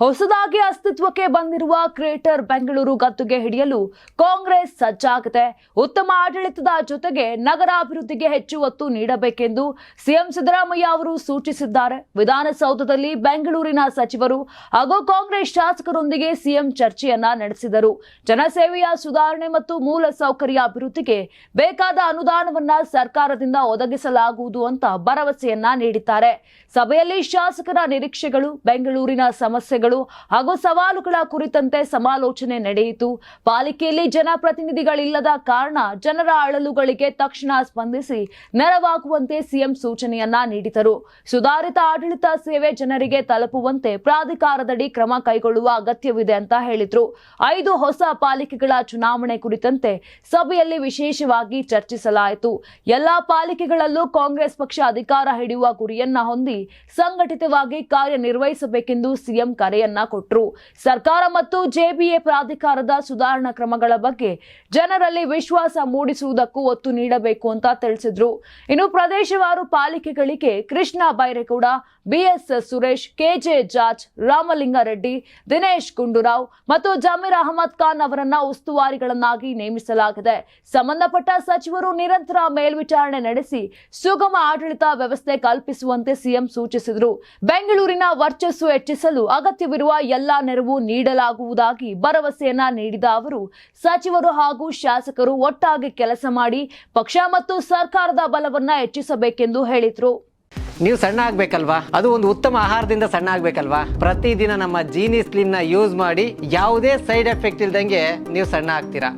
ಹೊಸದಾಗಿ ಅಸ್ತಿತ್ವಕ್ಕೆ ಬಂದಿರುವ ಕ್ರಿಯೇಟರ್ ಬೆಂಗಳೂರು ಗದ್ದುಗೆ ಹಿಡಿಯಲು ಕಾಂಗ್ರೆಸ್ ಸಜ್ಜಾಗಿದೆ. ಉತ್ತಮ ಆಡಳಿತದ ಜೊತೆಗೆ ನಗರಾಭಿವೃದ್ಧಿಗೆ ಹೆಚ್ಚು ಒತ್ತು ನೀಡಬೇಕೆಂದು ಸಿಎಂ ಸಿದ್ದರಾಮಯ್ಯ ಅವರು ಸೂಚಿಸಿದ್ದಾರೆ. ವಿಧಾನಸೌಧದಲ್ಲಿ ಬೆಂಗಳೂರಿನ ಸಚಿವರು ಹಾಗೂ ಕಾಂಗ್ರೆಸ್ ಶಾಸಕರೊಂದಿಗೆ ಸಿಎಂ ಚರ್ಚೆಯನ್ನ ನಡೆಸಿದರು. ಜನಸೇವೆಯ ಸುಧಾರಣೆ ಮತ್ತು ಮೂಲ ಸೌಕರ್ಯ ಅಭಿವೃದ್ಧಿಗೆ ಬೇಕಾದ ಅನುದಾನವನ್ನ ಸರ್ಕಾರದಿಂದ ಒದಗಿಸಲಾಗುವುದು ಅಂತ ಭರವಸೆಯನ್ನ ನೀಡಿದ್ದಾರೆ. ಸಭೆಯಲ್ಲಿ ಶಾಸಕರ ನಿರೀಕ್ಷೆಗಳು, ಬೆಂಗಳೂರಿನ ಸಮಸ್ಯೆಗಳು ಹಾಗೂ ಸವಾಲುಗಳ ಕುರಿತಂತೆ ಸಮಾಲೋಚನೆ ನಡೆಯಿತು. ಪಾಲಿಕೆಯಲ್ಲಿ ಜನಪ್ರತಿನಿಧಿಗಳಿಲ್ಲದ ಕಾರಣ ಜನರ ಅಳಲುಗಳಿಗೆ ತಕ್ಷಣ ಸ್ಪಂದಿಸಿ ನೆರವಾಗುವಂತೆ ಸಿಎಂ ಸೂಚನೆಯನ್ನ ನೀಡಿದರು. ಸುಧಾರಿತ ಆಡಳಿತ ಸೇವೆ ಜನರಿಗೆ ತಲುಪುವಂತೆ ಪ್ರಾಧಿಕಾರದಡಿ ಕ್ರಮ ಕೈಗೊಳ್ಳುವ ಅಗತ್ಯವಿದೆ ಅಂತ ಹೇಳಿದ್ರು. ಐದು ಹೊಸ ಪಾಲಿಕೆಗಳ ಚುನಾವಣೆ ಕುರಿತಂತೆ ಸಭೆಯಲ್ಲಿ ವಿಶೇಷವಾಗಿ ಚರ್ಚಿಸಲಾಯಿತು. ಎಲ್ಲಾ ಪಾಲಿಕೆಗಳಲ್ಲೂ ಕಾಂಗ್ರೆಸ್ ಪಕ್ಷ ಅಧಿಕಾರ ಹಿಡಿಯುವ ಗುರಿಯನ್ನ ಹೊಂದಿ ಸಂಘಟಿತವಾಗಿ ಕಾರ್ಯನಿರ್ವಹಿಸಬೇಕೆಂದು ಸಿಎಂ ಕರೆಯನ್ನ ಕೊಟ್ಟರು ಸರ್ಕಾರ ಮತ್ತು ಜೆಬಿಎ ಪ್ರಾಧಿಕಾರದ ಸುಧಾರಣಾ ಕ್ರಮಗಳ ಬಗ್ಗೆ ಜನರಲ್ಲಿ ವಿಶ್ವಾಸ ಮೂಡಿಸುವುದಕ್ಕೂ ಒತ್ತು ನೀಡಬೇಕು ಅಂತ ತಿಳಿಸಿದ್ರು. ಇನ್ನು ಪ್ರದೇಶವಾರು ಪಾಲಿಕೆಗಳಿಗೆ Krishna Byregowda BS Suresh KJ George, Ramalingareddy, Dinesh Gundurao ಮತ್ತು ಜಮೀರ್ ಅಹಮದ್ ಖಾನ್ ಅವರನ್ನ ಉಸ್ತುವಾರಿಗಳನ್ನಾಗಿ ನೇಮಿಸಲಾಗಿದೆ. ಸಂಬಂಧಪಟ್ಟ ಸಚಿವರು ನಿರಂತರ ಮೇಲ್ವಿಚಾರಣೆ ನಡೆಸಿ ಸುಗಮ ಆಡಳಿತ ವ್ಯವಸ್ಥೆ ಕಲ್ಪಿಸುವಂತೆ ಸಿಎಂ ಸೂಚಿಸಿದರು. ಬೆಂಗಳೂರಿನ ವರ್ಚಸ್ಸು ಹೆಚ್ಚಿಸಲು ಅಗತ್ಯವಿರುವ ಎಲ್ಲಾ ನೆರವು ನೀಡಲಾಗುವುದಾಗಿ ಭರವಸೆಯನ್ನ ನೀಡಿದ ಅವರು, ಸಚಿವರು ಹಾಗೂ ಶಾಸಕರು ಒಟ್ಟಾಗಿ ಕೆಲಸ ಮಾಡಿ ಪಕ್ಷ ಮತ್ತು ಸರ್ಕಾರದ ಬಲವನ್ನ ಹೆಚ್ಚಿಸಬೇಕೆಂದು ಹೇಳಿದ್ರು. ನೀವು ಸಣ್ಣ ಆಗ್ಬೇಕಲ್ವಾ? ಅದು ಒಂದು ಉತ್ತಮ ಆಹಾರದಿಂದ ಸಣ್ಣ ಆಗ್ಬೇಕಲ್ವಾ? ಪ್ರತಿದಿನ ನಮ್ಮ ಜೀನಿ ಸ್ಲಿಮ್ನ ಯೂಸ್ ಮಾಡಿ ಯಾವುದೇ ಸೈಡ್ ಎಫೆಕ್ಟ್ ಇಲ್ದಂಗೆ ನೀವು ಸಣ್ಣ ಆಗ್ತೀರಾ?